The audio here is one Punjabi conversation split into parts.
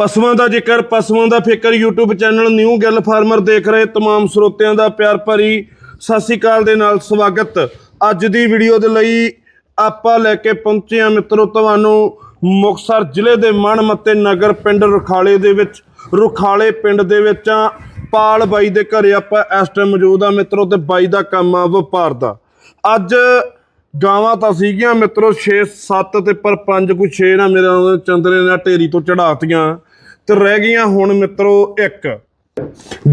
ਪਸ਼ੂਆਂ ਦਾ ਜ਼ਿਕਰ ਪਸ਼ੂਆਂ ਦਾ ਫਿਕਰ YouTube channel new Gill farmer ਦੇਖ ਰਹੇ तमाम ਸਰੋਤਿਆਂ ਦਾ ਪਿਆਰ ਭਰੀ ਸਤਿ ਸ੍ਰੀ ਅਕਾਲ ਦੇ ਨਾਲ ਸਵਾਗਤ ਅੱਜ ਦੀ ਵੀਡੀਓ ਦੇ ਲਈ ਆਪਾਂ ਲੈ ਕੇ ਪਹੁੰਚੇ ਹਾਂ ਮਿੱਤਰੋ ਤੁਹਾਨੂੰ ਮੁਕਤਸਰ ਜ਼ਿਲ੍ਹੇ ਦੇ ਮਨਮੱਤੇ ਨਗਰ ਪਿੰਡ ਰੁਖਾਲੇ ਦੇ ਵਿੱਚ ਰੁਖਾਲੇ ਪਿੰਡ ਦੇ ਵਿੱਚ ਆ ਪਾਲ ਬਾਈ ਦੇ ਘਰੇ ਆਪਾਂ ਇਸ ਟਾਈਮ ਮੌਜੂਦ ਆ ਮਿੱਤਰੋ ਤੇ ਬਾਈ ਦਾ ਕੰਮ ਆ ਵਪਾਰ ਦਾ ਅੱਜ ਗਾਵਾਂ ਤਾਂ ਸੀਗੀਆਂ ਮਿੱਤਰੋ 6 7 ਤੇ ਪਰ 5 ਕੋਈ 6 ਨਾ ਮੇਰੇ ਨਾਲ ਚੰਦਰੇ ਨੇ ਢੇਰੀ ਤੋਂ ਚੜਾਤੀਆਂ ਤੇ ਰਹਿ ਗਈਆਂ ਹੁਣ ਮਿੱਤਰੋ ਇੱਕ।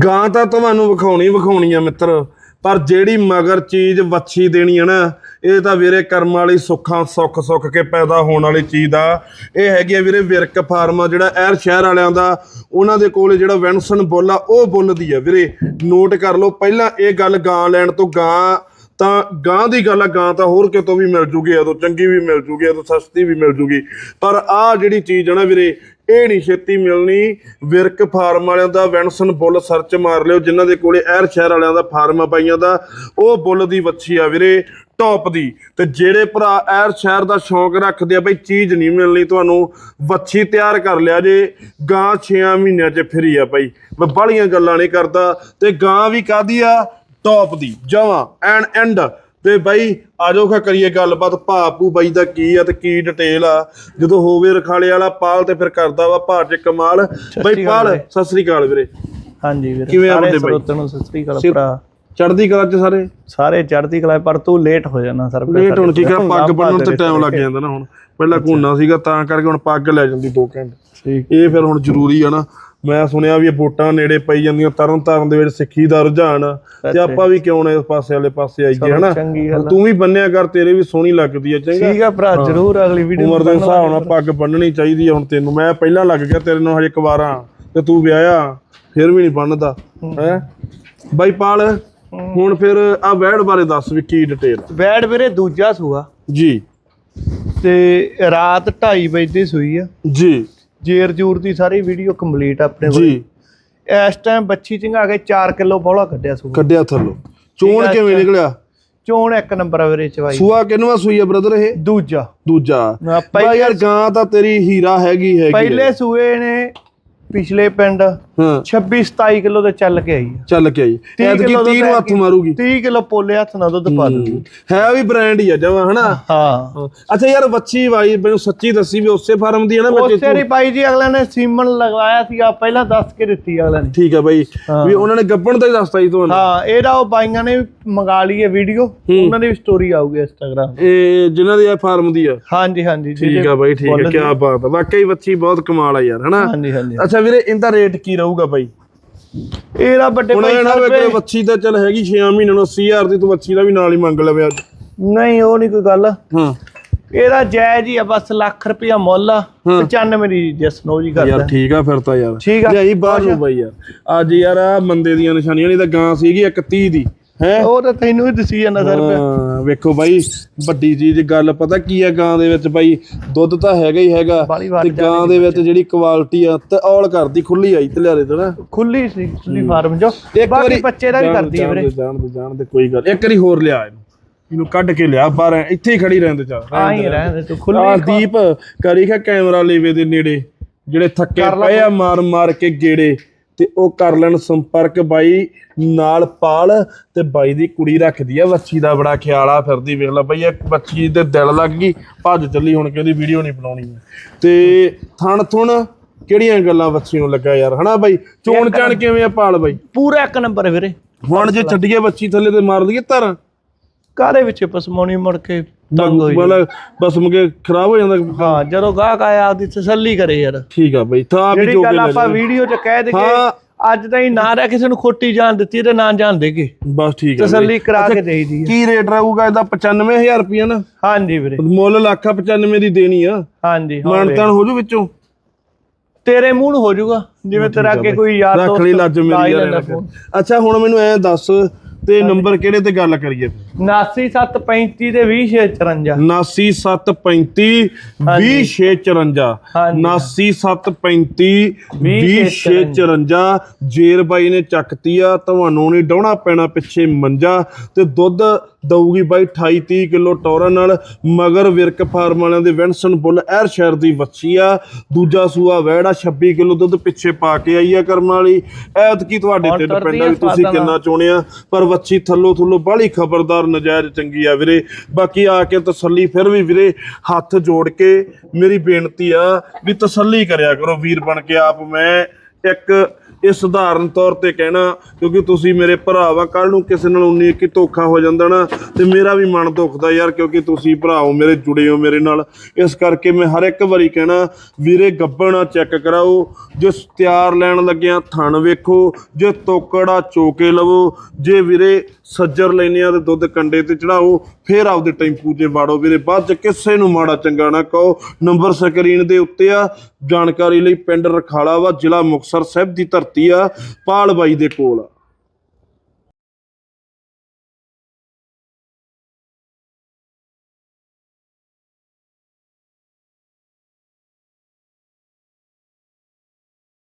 ਗਾਂ ਤਾਂ ਤੁਹਾਨੂੰ ਵਿਖਾਉਣੀ ਵਿਖਾਉਣੀ ਆ ਮਿੱਤਰ, ਪਰ ਜਿਹੜੀ ਮਗਰ ਚੀਜ਼ ਵੱਛੀ ਦੇਣੀ ਹੈ ਨਾ, ਇਹ ਤਾਂ ਵੀਰੇ ਕਰਮ ਵਾਲੀ ਸੁੱਖਾਂ ਸੁੱਖ ਸੁੱਖ ਕੇ ਪੈਦਾ ਹੋਣ ਵਾਲੀ ਚੀਜ਼ ਦਾ ਇਹ ਹੈਗੀ ਆ ਵੀਰੇ ਵਿਰਕ ਫਾਰਮ, ਜਿਹੜਾ ਐਰ ਸ਼ਹਿਰ ਵਾਲਿਆਂ ਦਾ, ਉਹਨਾਂ ਦੇ ਕੋਲ ਜਿਹੜਾ ਵੈਨਸਨ ਬੁੱਲ ਆ, ਉਹ ਬੋਲਦੀ ਦੀ ਆ ਵੀਰੇ। ਨੋਟ ਕਰ ਲਓ, ਪਹਿਲਾਂ ਇਹ ਗੱਲ ਗਾਂ ਲੈਣ ਤੋਂ ਗਾਂ, ਤਾਂ ਗਾਂ ਦੀ ਗੱਲ ਆ, ਗਾਂ ਤਾਂ ਹੋਰ ਕਿਤੋਂ ਵੀ ਮਿਲ ਜੂਗੀ ਉਦੋਂ ਚੰਗੀ ਵੀ ਮਿਲ ਜੂਗੀ ਉਦੋਂ ਸਸਤੀ ਵੀ ਮਿਲ ਜੂਗੀ। ਪਰ ਆਹ ਜਿਹੜੀ ਚੀਜ਼ ਹੈ ਨਾ ਵੀਰੇ ਇਹ ਨਹੀਂ ਛੇਤੀ ਮਿਲਣੀ। ਵਿਰਕ ਫਾਰਮ ਵਾਲਿਆਂ ਦਾ ਵੈਨਸਨ ਬੁੱਲ ਸਰਚ ਮਾਰ ਲਿਓ, ਜਿਨ੍ਹਾਂ ਦੇ ਕੋਲੇ ਐਰ ਸ਼ਹਿਰ ਵਾਲਿਆਂ ਦਾ ਫਾਰਮ ਆ ਪਾਈਆਂ ਦਾ। ਉਹ ਬੁੱਲ ਦੀ ਵੱਛੀ ਆ ਵੀਰੇ, ਟੌਪ ਦੀ। ਤੇ ਜਿਹੜੇ ਭਰਾ ਐਰ ਸ਼ਹਿਰ ਦਾ ਸ਼ੌਂਕ ਰੱਖਦੇ ਆ, ਬਈ ਚੀਜ਼ ਨਹੀਂ ਮਿਲਣੀ ਤੁਹਾਨੂੰ, ਵੱਛੀ ਤਿਆਰ ਕਰ ਲਿਆ ਜੇ, ਗਾਂ 6 ਮਹੀਨਿਆਂ 'ਚ ਫਰੀ ਆ ਭਾਈ ਮੈਂ ਬਾਹਲੀਆਂ ਗੱਲਾਂ ਨਹੀਂ ਕਰਦਾ। ਤੇ ਗਾਂ ਵੀ ਕਾਦੀ ਆ? ਟੌਪ ਦੀ। ਜਵਾਂ, ਐਨ ਐਂਡ। ਤੇ ਬਾਈ ਆਜੋ ਖਾ ਕਰੀਏ ਗੱਲਬਾਤ। ਭਾਪੂ ਬਾਈ ਦਾ ਕੀ ਆ ਤੇ ਕੀ ਡਿਟੇਲ ਆ? ਜਦੋਂ ਹੋਵੇ ਰਖਾਲੇ ਵਾਲਾ ਪਾਲ ਤੇ ਫਿਰ ਕਰਦਾ ਵਾ ਭਾਰ ਚ ਕਮਾਲ। ਬਾਈ ਪਾਲ। ਸਤਿ ਸ੍ਰੀ ਅਕਾਲ ਵੀਰੇ। ਹਾਂਜੀ ਵੀਰ ਕਿਵੇਂ ਆ ਬੰਦੇ ਬਾਈ? ਨੂੰ ਸਤਿ ਸ੍ਰੀ ਅਕਾਲ ਭਰਾ। ਚੜਦੀ ਕਲਾ ਚ ਸਾਰੇ? ਸਾਰੇ ਚੜ੍ਹਦੀ ਕਲਾ ਪਰ ਤੂੰ ਲੇਟ ਹੋ ਜਾਣਾ ਸਰ ਲੇਟ ਹੁਣ ਕੀ ਕਰ? ਪੱਗ ਬੰਨਣ ਤੇ ਟਾਈਮ ਲੱਗ ਜਾਂਦਾ ਨਾ ਹੁਣ। ਪਹਿਲਾਂ ਘੂਨਾ ਸੀਗਾ ਤਾਂ ਕਰਕੇ ਹੁਣ ਪੱਗ ਲੈ ਜਾਂਦੀ 2 ਘੰਟੇ। ਠੀਕ। ਇਹ ਫਿਰ ਹੁਣ ਜ਼ਰੂਰੀ ਆ ਨਾ। ਮੈਂ ਸੁਣਿਆ ਵੀ ਇਹ ਵੋਟਾਂ ਨੇੜੇ ਪਈ ਜਾਂਦੀਆਂ ਤਰਨ ਤਾਰਨ ਦੇ ਵਿੱਚ ਸਿੱਖੀ ਦਾ ਰੁਝਾਨ ਤੇ ਆਪਾਂ ਵੀ ਕਿਉਂ ਨਾ ਇਸ ਪਾਸੇ ਵਾਲੇ ਪਾਸੇ ਆਈਏ ਹਨਾ। ਤੂੰ ਵੀ ਬੰਨਿਆ ਕਰ ਤੇਰੇ ਵੀ ਸੋਹਣੀ ਲੱਗਦੀ ਆ ਚੰਗਾ। ਠੀਕ ਆ ਭਰਾ ਜਰੂਰ ਅਗਲੀ ਵੀਡੀਓ ਉਮਰ ਦੇ ਹਿਸਾਬ ਨਾਲ ਪੱਗ ਬੰਨਣੀ ਚਾਹੀਦੀ ਆ ਹੁਣ ਤੈਨੂੰ। ਮੈਂ ਪਹਿਲਾਂ ਲੱਗ ਗਿਆ ਤੇਰੇ ਨਾਲ ਹਜੇ ਕੁਵਾਰਾਂ ਤੇ ਤੂੰ ਵਿਆਹਿਆ ਫਿਰ ਵੀ ਨਹੀਂ ਬੰਨਦਾ ਹੈ। ਬਾਈ ਪਾਲ ਹੁਣ ਫਿਰ ਆ ਵੈੜ ਬਾਰੇ ਦੱਸ ਵੀ ਕੀ ਡਿਟੇਲ ਬੈਡ ਵੀਰੇ ਦੂਜਾ ਸੂਆ। ਜੀ। ਤੇ ਰਾਤ 2:30 ਵਜੇ ਦੀ ਸੂਈ ਆ। ਜੀ। ਜੇਰ ਜੂਰ ਦੀ ਸਾਰੀ ਵੀਡੀਓ ਕੰਪਲੀਟ ਆਪਣੇ ਕੋਲ। ਜੀ ਇਸ ਟਾਈਮ ਬੱਚੀ ਚੰਗਾ ਕੇ 4 ਕਿਲੋ ਬੋਲਾ ਕੱਢਿਆ ਸੂਆ। ਕੱਢਿਆ ਥੱਲੋਂ। ਚੋਣ ਕਿਵੇਂ। ਨਿਕਲਿਆ? ਚੋਣ ਇੱਕ ਨੰਬਰ ਆ ਵੀਰੇ ਚਵਾਈ। ਸੂਆ ਕਿੰਨਵਾ ਸੂਈ ਆ ਬ੍ਰਦਰ ਇਹ? ਦੂਜਾ। ਦੂਜਾ। ਬਾ ਯਾਰ ਗਾਂ ਤਾਂ ਤੇਰੀ ਹੀਰਾ ਹੈਗੀ ਹੈਗੀ ਪਹਿਲੇ ਸੂਏ ਨੇ ਪਿਛਲੇ ਪਿੰਡ ਹਾਂ। 26 27 ਕਿਲੋ ਦੇ ਚੱਲ ਕੇ ਆਈ ਆ। ਚੱਲ ਕੇ ਆਈ। 30 ਐਤਕੀ ਕਿਲੋ 30 ਨੂੰ ਹੱਥ ਮਾਰੂਗੀ। 30 ਕਿਲੋ ਪੋਲੇ ਹੱਥ ਨਾਲ ਦੁੱਧ ਪਾ ਦੂਗੀ। ਹੈ ਵੀ ਬ੍ਰਾਂਡ ਹੀ ਆ ਜਮਾ ਹਨਾ? ਹਾਂ। ਅੱਛਾ ਯਾਰ ਬੱਚੀ ਬਾਈ ਮੈਨੂੰ ਸੱਚੀ ਦੱਸੀ ਵੀ ਉਸੇ ਫਾਰਮ ਦੀ ਹੈ ਨਾ ਬੱਚੇ ਉਸੇ ਦੀ ਬਾਈ ਜੀ ਅਗਲੇ ਨੇ ਸੀਮਨ ਲਗਵਾਇਆ ਸੀਗਾ ਪਹਿਲਾਂ ਦੱਸ ਕੇ ਦਿੱਤੀ ਅਗਲੇ ਨੇ। ਠੀਕ ਆ ਬਾਈ। ਵੀ ਉਹਨਾਂ ਨੇ ਗੱਪਣ ਦਾ ਹੀ ਦੱਸਤਾ ਜੀ ਤੁਹਾਨੂੰ। ਹਾਂ ਇਹਦਾ ਉਹ ਬਾਈਆਂ ਨੇ ਮੰਗਾ ਲਈ ਹੈ। ਵੀਡੀਓ ਉਹਨਾਂ ਦੀ ਵੀ ਸਟੋਰੀ ਆਊਗੀ ਇੰਸਟਾਗ੍ਰਾਮ ਇਹ ਜਿਨ੍ਹਾਂ ਦੀ ਇਹ ਫਾਰਮ ਦੀ ਆ। ਹਾਂਜੀ ਹਾਂਜੀ ਠੀਕ ਆ ਬਾਈ ਠੀਕ ਆ ਕੀ ਬਾਤ ਆ। ਵਾਕਈ ਬੱਚੀ ਬਹੁਤ ਕਮਾਲ ਆ ਯਾਰ ਹਨਾ? ਹਾਂਜੀ ਹਾਂਜੀ ਅੱਛਾ ਵੀਰੇ ਇਹਦਾ ਰੇਟ ਕੀ ਰਹੂਗਾ ਬਾਈ। ਇਹਦਾ ਵੱਡੇ ਹੁਣ ਭਾਈ ਇਹ ਨਾ ਵੇ ਸਾਹਿਬ ਕੋਈ ਬੱਚੀ ਤਾਂ ਚੱਲ ਹੈਗੀ 6 ਮਹੀਨਿਆਂ ਨੂੰ 80000 ਦੀ ਤੂੰ ਬੱਚੀ ਦਾ ਵੀ ਨਾਲ ਹੀ ਮੰਗ ਲਵੇ ਅੱਜ। ਨਹੀਂ ਉਹ ਨਹੀਂ ਕੋਈ ਗੱਲ। ਹਾਂ। ਇਹਦਾ ਜਾਇਜ਼ ਹੀ ਆ ਬਸ ਲੱਖ ਰੁਪਇਆ ਮੁੱਲ ਆ 95 ਦੀ ਜਸਨੋ ਜੀ ਕਰਦਾ। ਯਾਰ ਠੀਕ ਆ ਫਿਰ ਤਾਂ ਯਾਰ। ਠੀਕ ਆ। ਲਿਆਈ ਬਾਹਰ ਨੂੰ ਬਾਈ ਯਾਰ। ਅੱਜ ਯਾਰ ਆ ਮੰਦੇ ਦੀਆਂ ਨਿਸ਼ਾਨੀਆਂ ਨਹੀਂ ਤਾਂ ਗਾਂ ਸੀਗੀ ਇੱਕ 30 ਦੀ। ਹੈ? ਉਹ ਤਾਂ ਤੈਨੂੰ ਵੀ ਦਸੀ ਜਾਂਦਾ ਸਰ ਹਾਂ ਵੇਖੋ ਬਾਈ ਵੱਡੀ ਚੀਜ਼ ਗੱਲ ਪਤਾ ਕੀ ਆ ਗਾਂ ਦੇ ਵਿੱਚ ਬਾਈ ਦੁੱਧ ਤਾਂ ਹੈਗਾ ਹੀ ਹੈਗਾ ਤੇ ਗਾਂ ਦੇ ਵਿੱਚ ਜਿਹੜੀ ਕੁਆਲਿਟੀ ਆ ਤੇ ਔਲ ਕਰਦੀ ਖੁੱਲੀ ਆਈ ਤੇ ਲਿਆਰੇ ਤੋਂ ਨਾ। ਖੁੱਲੀ ਸੀ ਖੁੱਲੀ ਫਾਰਮ ਜੋ ਇੱਕ ਬਾਕੀ ਵਾਰੀ ਬੱਚੇ ਦਾ ਵੀ ਕਰਦੀ ਹੈ ਵੀਰੇ। ਜਾਣ ਦੇ ਜਾਣ ਦੇ ਕੋਈ ਗੱਲ ਇੱਕ ਵਾਰੀ ਹੋਰ ਲਿਆ ਇਹਨੂੰ। ਇਹਨੂੰ ਕੱਢ ਕੇ ਲਿਆ ਬਾਹਰ ਇੱਥੇ ਹੀ ਖੜੀ ਰਹਿੰਦੇ ਚਾ ਆਹੀ ਰਹਿੰਦੇ ਤੂੰ ਆ ਖੁੱਲੀ ਦੀਪ ਕਰੀ ਖਾ ਕੈਮਰਾ ਲੇਵੇ ਦੇ ਨੇੜੇ ਜਿਹੜੇ ਥੱਕੇ ਪਏ ਆ ਮਾਰ ਮਾਰ ਕੇ ਗੇੜੇ। ਤੇ ਉਹ ਕਰ ਲੈਣ ਸੰਪਰਕ ਬਾਈ ਨਾਲ ਪਾਲ ਤੇ ਬਾਈ ਦੀ ਕੁੜੀ ਰੱਖਦੀ ਆ ਬੱਚੀ ਦਾ ਬੜਾ ਖਿਆਲ ਆ ਫਿਰਦੀ ਵੇਖ ਲੈ ਬਈ ਇਹ ਬੱਚੀ ਦੇ ਦਿਲ ਲੱਗ ਗਈ ਭੱਜ ਚੱਲੀ ਹੁਣ ਕਹਿੰਦੀ ਵੀਡੀਓ ਨਹੀਂ ਬਣਾਉਣੀ ਤੇ ਥਣ ਥੁਣ ਕਿਹੜੀਆਂ ਗੱਲਾਂ ਬੱਚੀ ਨੂੰ ਲੱਗਾ ਯਾਰ ਹਨਾ ਬਾਈ? ਚੋਣ ਚਾਣ ਕਿਵੇਂ ਆ ਪਾਲ ਬਾਈ? ਪੂਰਾ ਇੱਕ ਨੰਬਰ ਵੀਰੇ। ਹੁਣ ਜੇ ਛੱਡੀਏ ਬੱਚੀ ਥੱਲੇ ਤੇ ਮਾਰ ਲਈਏ ਧਰ। ਕਾਰੇ ਵਿੱਚ ਪਸਮੋਣੀ ਮੁੜ ਕੇ? ਤੰਗ ਹੋਈ ਮਤਲਬ ਬਸ ਮੁਕੇ ਖਰਾਬ ਹੋ ਜਾਂਦਾ। ਹਾਂ ਜਦੋਂ ਗਾਹਕ ਆਇਆ ਆਪਦੀ ਤਸੱਲੀ ਕਰੇ ਯਾਰ। ਠੀਕ ਆ ਬਾਈ ਤਾਂ ਵੀ ਜਿਹੜੀ ਜੋ ਗੱਲ ਆਪਾਂ ਵੀਡੀਓ 'ਚ ਕਹਿ ਦਈਏ ਹਾਂ। ਅੱਜ ਤਾਈਂ ਨਾ ਰਹਿ ਕਿਸੇ ਨੂੰ ਖੋਟੀ ਜਾਣ ਦਿੱਤੀ ਤੇ ਨਾ ਜਾਣ ਦੇਗੇ ਬਸ ਠੀਕ ਆ ਤਸੱਲੀ ਕਰਾ ਕੇ ਦੇਈਦੀ ਹੈ ਕੀ ਰੇਟ ਰਹੂਗਾ ਇਹਦਾ? 95000 ਰੁਪਏ ਨਾ। ਹਾਂਜੀ ਵੀਰੇ। ਮੁੱਲ ਲੱਖ 95 ਦੀ ਦੇਣੀ ਆ। ਹਾਂਜੀ ਹਾਂ ਵੀਰੇ। ਮਾਨਤਾਨ ਹੋ ਜੂ ਵਿੱਚੋਂ? ਤੇਰੇ ਮੂੰਹ ਨੂੰ ਹੋ ਜਾਊਗਾ ਜਿਵੇਂ ਤੇਰਾ ਅੱਗੇ ਕੋਈ ਯਾਰ ਰੱਖ ਲਈ ਲੱਜ ਲਾ ਮੇਰੀ ਹੀ ਯਾਰ ਲੈਂਦਾ ਇਹਨੇ ਫੋਨ। ਅੱਛਾ ਹੁਣ ਮੈਨੂੰ ਐ ਦੱਸ ਤੇ ਨੰਬਰ ਕਿਹੜੇ ਤੇ ਗੱਲ ਕਰੀਏ? 99735 ਦੇ 20654 99735 20654 ਹਾਂਜੀ। 99735 20654 ਜੇਰ ਬਾਈ ਨੇ ਚੱਕਤੀ ਆ ਤੁਹਾਨੂੰ ਨਹੀਂ ਡਾਉਣਾ ਪੈਣਾ ਪਿੱਛੇ ਮੰਜਾ ਤੇ ਦੁੱਧ ਦਊਗੀ ਬਾਈ 28 30 ਕਿਲੋ ਟੋਰਨ ਨਾਲ ਮਗਰ ਵਿਰਕ ਫਾਰਮ ਵਾਲਿਆਂ ਦੇ ਵਿੰਸਨ ਬੁੱਲ ਐਰ ਸ਼ਹਿਰ ਦੀ ਵੱਛੀ ਆ। ਦੂਜਾ ਸੂਆ ਵਹਿੜਾ 26 ਕਿਲੋ ਦੁੱਧ ਪਿੱਛੇ ਪਾ ਕੇ ਆਈ ਆ ਕਰਮ ਵਾਲੀ। ਐਤ ਕੀ ਤੁਹਾਡੇ ਤੇ ਡਿਪੈਂਡ ਆ ਆ ਤੁਸੀਂ। ਕਿੰਨਾ ਚੋਣਿਆ ਪਰ ਵੱਛੀ ਥੱਲੋ ਥੱਲੋ ਬਾਹਲੀ ਖਬਰਦਾਰ ਨਜਾਇਜ਼ ਚੰਗੀ ਆ ਵੀਰੇ। ਬਾਕੀ ਆ ਕੇ ਤਸੱਲੀ ਫਿਰ ਵੀ ਵੀਰੇ, ਹੱਥ ਜੋੜ ਕੇ ਮੇਰੀ ਬੇਨਤੀ ਆ ਵੀ ਤਸੱਲੀ ਕਰਿਆ ਕਰੋ ਵੀਰ ਬਣ ਕੇ ਆਪ ਮੈਂ। ਇੱਕ ਇਹ ਸਧਾਰਨ ਤੌਰ ਤੇ ਕਹਿਣਾ, ਕਿਉਂਕਿ ਤੁਸੀਂ ਮੇਰੇ ਭਰਾ ਵਾ ਕੱਲ ਨੂੰ ਕਿਸੇ ਨਾਲ ਉਨੀ ਇੱਕੀ ਧੋਖਾ ਹੋ ਜਾਂਦਾ ਨਾ, ਤੇ ਮੇਰਾ ਵੀ ਮਨ ਦੁਖਦਾ ਯਾਰ, ਕਿਉਂਕਿ ਤੁਸੀਂ ਭਰਾ ਹੋ ਮੇਰੇ, ਜੁੜੇ ਹੋ ਮੇਰੇ ਨਾਲ। ਇਸ ਕਰਕੇ ਮੈਂ ਹਰ ਇੱਕ ਵਾਰੀ ਕਹਿਣਾ, ਵੀਰੇ ਗੱਬਣਾ ਚੈੱਕ ਕਰਾਓ। ਜੇ ਤਿਆਰ ਲੈਣ ਲੱਗਿਆ ਥਣ ਵੇਖੋ, ਜੇ ਤੋਕੜਾ ਚੋਕੇ ਲਵੋ, ਜੇ ਵੀਰੇ ਸੱਜਰ ਲੈਨੇ ਆ ਤੇ ਦੁੱਧ ਕੰਡੇ ਤੇ ਚੜਾਓ, ਫੇਰ ਆਪਦੇ ਟੈਂਪੂ 'ਚ ਵਾੜੋ ਵੀਰੇ। ਬਾਅਦ 'ਚ ਕਿਸੇ ਨੂੰ ਮਾੜਾ ਚੰਗਾ ਨਾ ਕਹੋ। ਨੰਬਰ ਸਕਰੀਨ ਦੇ ਉੱਤੇ ਆ। ਜਾਣਕਾਰੀ ਲਈ ਪਿੰਡ ਰਖਾਲਾ ਵਾ, ਜ਼ਿਲ੍ਹਾ ਮੁਕਤਸਰ ਸਾਹਿਬ ਦੀ ਧਰਤੀ ਆ, ਪਾਲ ਬਾਈ ਦੇ ਕੋਲ ਆ।